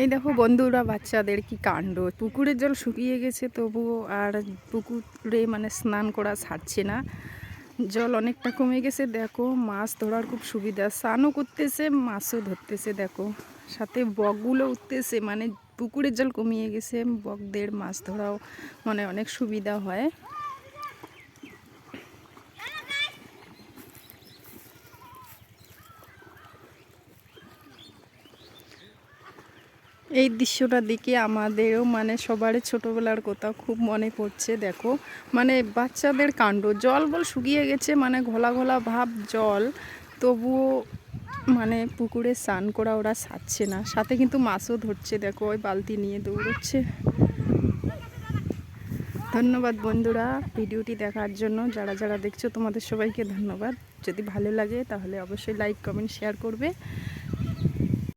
এই দেখো বন্ধুরা, বাচ্চাদের কি কাণ্ড। পুকুরের জল শুকিয়ে গেছে, তবুও আর পুকুরে মানে স্নান করা ছাড়ছে না। জল অনেকটা কমে গেছে, দেখো মাছ ধরার খুব সুবিধা। স্নানও করতেছে, মাছও ধরতেছে, দেখো। সাথে বকগুলো উঠতেছে মানে পুকুরের জল কমিয়ে গেছে, বকদের মাছ ধরাও মানে অনেক সুবিধা হয়। এই দৃশ্যটা দেখে আমাদেরও মানে সবারই ছোটোবেলার কথা খুব মনে পড়ছে, দেখো। মানে বাচ্চাদের কাণ্ড, জল বল শুকিয়ে গেছে মানে ঘোলা ঘোলা ভাব, জল। তবুও মানে পুকুরে স্নান করা ওরা ছাড়ছে না। সাথে কিন্তু মাছও ধরছে, দেখো, ওই বালতি নিয়ে দৌড়চ্ছে। ধন্যবাদ বন্ধুরা ভিডিওটি দেখার জন্য। যারা যারা দেখছ তোমাদের সবাইকে ধন্যবাদ। যদি ভালো লাগে তাহলে অবশ্যই লাইক কমেন্ট শেয়ার করবে।